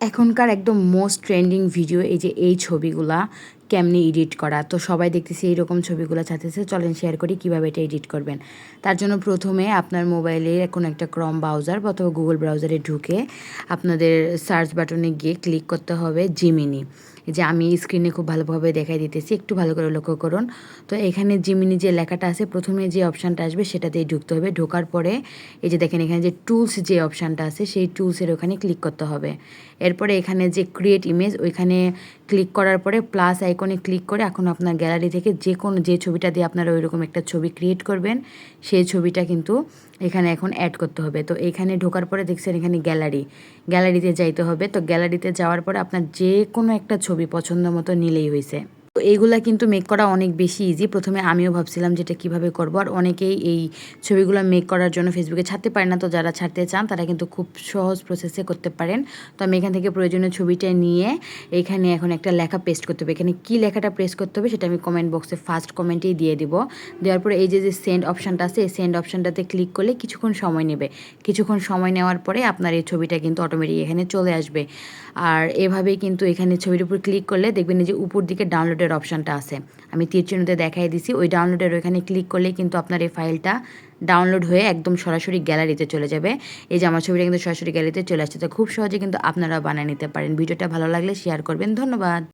এখনকার একদম most trending video এই যে এই ছবিগুলা কেমনি এডিট করা? তো সবাই দেখতেছি এইরকম ছবিগুলো চাইতেছে, চলেন শেয়ার করি কীভাবে এটা এডিট করবেন। তার জন্য প্রথমে আপনার মোবাইলে এখন একটা ক্রম ব্রাউজার অথবা গুগল ব্রাউজারে ঢুকে আপনাদের সার্চ বাটনে গিয়ে ক্লিক করতে হবে জিমিনি যে আমি স্ক্রিনে খুব ভালোভাবে দেখাই দিতেছি, একটু ভালো করে লক্ষ্য করুন। তো এখানে জিমিনি যে লেখাটা আছে, প্রথমে যে অপশানটা আসবে সেটাতেই ঢুকতে হবে। ঢোকার পরে এই যে দেখেন এখানে যে টুলস যে অপশানটা আছে, সেই টুলসের ওখানে ক্লিক করতে হবে। এরপরে এখানে যে ক্রিয়েট ইমেজ ওইখানে ক্লিক করার পরে প্লাস আইকনে ক্লিক করে এখন আপনার গ্যালারি থেকে যে কোনো যে ছবিটা দিয়ে আপনারা ওইরকম একটা ছবি ক্রিয়েট করবেন, সেই ছবিটা কিন্তু এখানে এখন অ্যাড করতে হবে। তো এখানে ঢোকার পরে দেখছেন এখানে গ্যালারি গ্যালারিতে যাইতে হবে। তো গ্যালারিতে যাওয়ার পরে আপনার যে কোনো একটা ছবি পছন্দ মতো নিলেই হয়েছে তো এইগুলা কিন্তু মেক করা অনেক বেশি ইজি প্রথমে আমিও ভাবছিলাম যেটা কীভাবে করব, আর অনেকেই এই ছবিগুলো মেক করার জন্য ফেসবুকে ছাড়তে পারে না। তো যারা ছাড়তে চান, তারা কিন্তু খুব সহজ প্রসেসে করতে পারেন। তো আমি এখান থেকে প্রয়োজনীয় ছবিটা নিয়ে এখানে এখন একটা লেখা পেস্ট করতে হবে। এখানে কী লেখাটা প্রেস করতে হবে সেটা আমি কমেন্ট বক্সে ফার্স্ট কমেন্টেই দিয়ে দিব। দেওয়ার পরে এই যে যে সেন্ড অপশানটা আছে, এই সেন্ড অপশানটাতে ক্লিক করলে কিছুক্ষণ সময় নেবে। কিছুক্ষণ সময় নেওয়ার পরে আপনার এই ছবিটা কিন্তু অটোমেটিক এখানে চলে আসবে। আর এভাবেই কিন্তু এখানে ছবির উপর ক্লিক করলে দেখবেন যে উপর দিকে ডাউনলোডের অপশানটা আছে। আমি তীর চিহ্নতে দেখাই দিছি, ওই ডাউনলোডের ওইখানে ক্লিক করলে কিন্তু আপনার এই ফাইলটা ডাউনলোড হয়ে একদম সরাসরি গ্যালারিতে চলে যাবে। এই যে আমার ছবিটা কিন্তু সরাসরি গ্যালারিতে চলে আসছে, তো খুব সহজে কিন্তু আপনারা বানিয়ে নিতে পারেন। ভিডিওটা ভালো লাগলে শেয়ার করবেন, ধন্যবাদ।